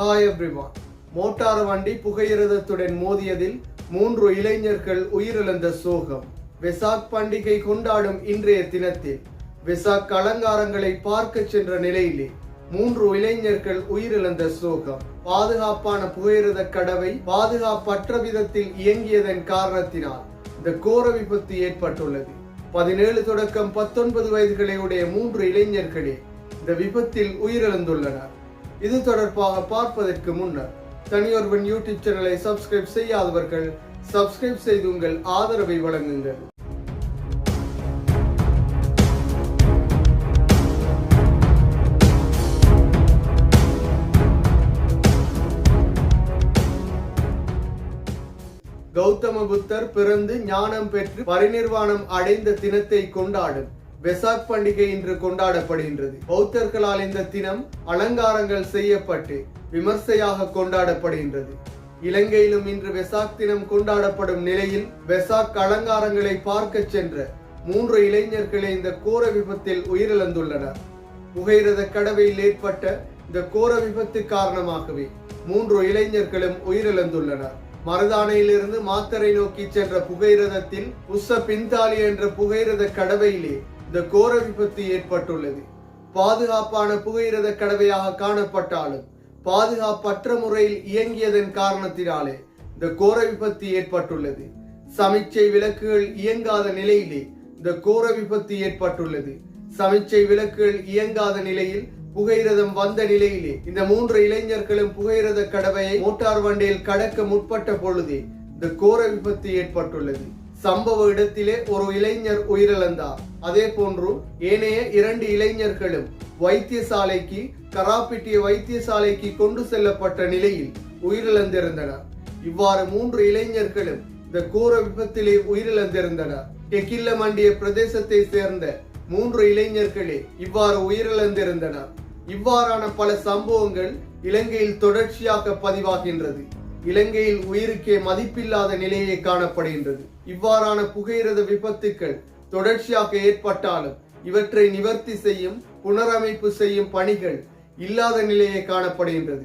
Hi everyone motor வண்டி புகையிரதத்துடன் மோதியதில் மூன்று இளைஞர்கள் உயிரிழந்த சோகம். வெசாக் பண்டிகை கொண்டாடும் இன்றைய தினத்தில் வெசாக் அலங்காரங்களை பார்க்க சென்ற நிலையிலே மூன்று இளைஞர்கள் உயிரிழந்த சோகம். பாதுகாப்பான புகையிரத கடவை பாதுகாப்பற்ற விதத்தில் இயங்கியதன் காரணத்தினால் இந்த கோர விபத்து ஏற்பட்டுள்ளது. பதினேழு தொடக்கம் பத்தொன்பது வயதுகளை உடைய மூன்று இளைஞர்களே இந்த விபத்தில் உயிரிழந்துள்ளனர். இது தொடர்பாக பார்ப்பதற்கு முன்னர் தனியொருவன் யூடியூப் சேனலை சப்ஸ்கிரைப் செய்யாதவர்கள் சப்ஸ்கிரைப் செய்து உங்கள் ஆதரவை வழங்குங்கள். கௌதம புத்தர் பிறந்து ஞானம் பெற்று பரிநிர்வாணம் அடைந்த தினத்தை கொண்டாடும். வெசாக் பண்டிகை இன்று கொண்டாடப்படுகின்றது. பௌத்தர்களால் இந்த தினம் அலங்காரங்கள் செய்யப்பட்டு விமர்சையாக கொண்டாடப்படுகின்றது. இலங்கையிலும் இன்று வெசாக் தினம் கொண்டாடப்படும் நிலையில் வெசாக் அலங்காரங்களை பார்க்க சென்ற மூன்று இளைஞர்களே இந்த கோர விபத்தில் உயிரிழந்துள்ளனர். புகையிரத கடவையில் ஏற்பட்ட இந்த கோர விபத்து காரணமாகவே மூன்று இளைஞர்களும் உயிரிழந்துள்ளனர். மருதானையிலிருந்து மாத்தரை நோக்கி சென்ற புகையிரதத்தில் உஸ்ஸ பின்தாலி என்ற புகையிரத கடவையிலே இந்த கோர விபத்து ஏற்பட்டுள்ளது. பாதுகாப்பான புகையிரத கடவையாக காணப்பட்டாலும் பாதுகாப்பற்ற முறையில் இயங்கியதன் காரணத்தினாலே இந்த கோர விபத்து ஏற்பட்டுள்ளது. சமிச்சை விளக்குகள் இயங்காத நிலையிலே இந்த கோர விபத்து ஏற்பட்டுள்ளது. சமிச்சை விளக்குகள் இயங்காத நிலையில் புகையிரதம் வந்த நிலையிலே இந்த மூன்று இளைஞர்களும் புகையிரத கடவையை மோட்டார் வண்டியில் கடக்க முற்பட்ட பொழுதே இந்த கோர விபத்து ஏற்பட்டுள்ளது. சம்பவ இடத்திலே ஒரு இளைஞர் உயிரிழந்தார். அதே போன்று ஏனைய இரண்டு இளைஞர்களும் வைத்தியசாலைக்கு கராப்பிட்டிய வைத்தியசாலைக்கு கொண்டு செல்லப்பட்ட நிலையில் உயிரிழந்திருந்தனர். இவ்வாறு மூன்று இளைஞர்களும் இந்த கூர விபத்திலே உயிரிழந்திருந்தனர். கெக்கில்ல மண்டிய பிரதேசத்தை சேர்ந்த மூன்று இளைஞர்களே இவ்வாறு உயிரிழந்திருந்தனர். இவ்வாறான பல சம்பவங்கள் இலங்கையில் தொடர்ச்சியாக பதிவாகின்றது. இலங்கையில் உயிருக்கே மதிப்பில்லாத நிலையே காணப்படுகின்றது. இவ்வாறான புகையிரத விபத்துக்கள் தொடர்ச்சியாக ஏற்பட்டாலும் இவற்றை நிவர்த்தி செய்யும் புனரமைப்பு செய்யும் பணிகள் இல்லாத நிலையே காணப்படுகின்றது.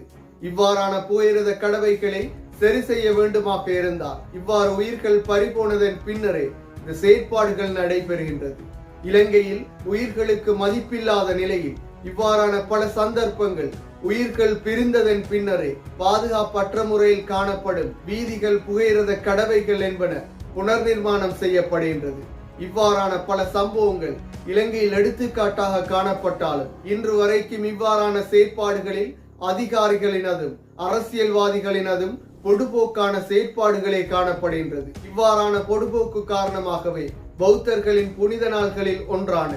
இவ்வாறான புகையிரத கடவைகளை சரி செய்ய வேண்டுமாக இருந்தால் இவ்வாறு உயிர்கள் பறிபோனதன் பின்னரே இந்த செயற்பாடுகள் நடைபெறுகின்றது. இலங்கையில் உயிர்களுக்கு மதிப்பில்லாத நிலையில் இவ்வாறான பல சந்தர்ப்பங்கள் உயிர்கள் பிரிந்ததன் பின்னரே பாதுகாப்பற்ற முறையில் காணப்படும் வீதிகள் புகையிரத கடவைகள் என்பன புனர்நிர்மாணம் செய்யப்படுகின்றது. இவ்வாறான பல சம்பவங்கள் இலங்கையில் எடுத்துக்காட்டாக காணப்பட்டாலும் இன்று வரைக்கும் இவ்வாறான செயற்பாடுகளில் அதிகாரிகளினதும் அரசியல்வாதிகளினதும் பொடுபோக்கான செயற்பாடுகளே காணப்படுகின்றது. இவ்வாறான பொடுபோக்கு காரணமாகவே பௌத்தர்களின் புனித நாள்களில் ஒன்றான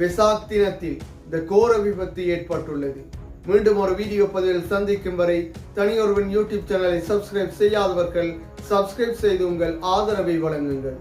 வெசாக் தினத்தில் இந்த கோர விபத்து ஏற்பட்டுள்ளது. மீண்டும் ஒரு வீடியோ பதிவில் சந்திக்கும் வரை தனியொருவன் யூடியூப் சேனலை சப்ஸ்கிரைப் செய்யாதவர்கள் சப்ஸ்கிரைப் செய்து உங்கள் ஆதரவை வழங்குங்கள்.